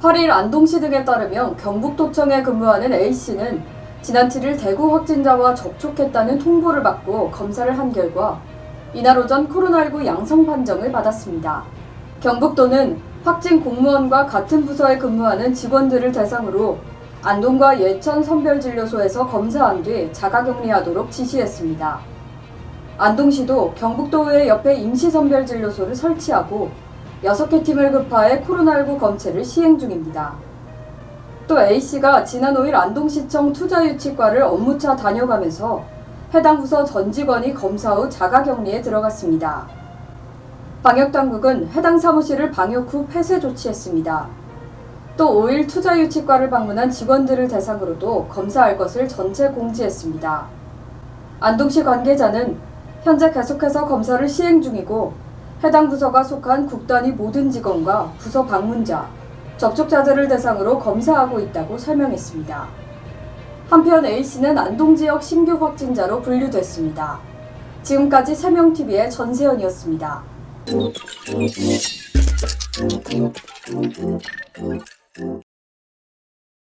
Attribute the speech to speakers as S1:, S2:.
S1: 8일 안동시 등에 따르면 경북도청에 근무하는 A씨는 지난 7일 대구 확진자와 접촉했다는 통보를 받고 검사를 한 결과 이날 오전 코로나19 양성 판정을 받았습니다. 경북도는 확진 공무원과 같은 부서에 근무하는 직원들을 대상으로 안동과 예천 선별진료소에서 검사한 뒤 자가격리하도록 지시했습니다. 안동시도 경북도의 옆에 임시선별진료소를 설치하고 6개 팀을 급파해 코로나19 검체를 시행 중입니다. 또 A씨가 지난 5일 안동시청 투자유치과를 업무차 다녀가면서 해당 부서 전 직원이 검사 후 자가격리에 들어갔습니다. 방역당국은 해당 사무실을 방역 후 폐쇄 조치했습니다. 또 5일 투자유치과를 방문한 직원들을 대상으로도 검사할 것을 전체 공지했습니다. 안동시 관계자는 현재 계속해서 검사를 시행 중이고 해당 부서가 속한 국단위 모든 직원과 부서 방문자, 접촉자들을 대상으로 검사하고 있다고 설명했습니다. 한편 A씨는 안동 지역 신규 확진자로 분류됐습니다. 지금까지 세명TV의 전세현이었습니다.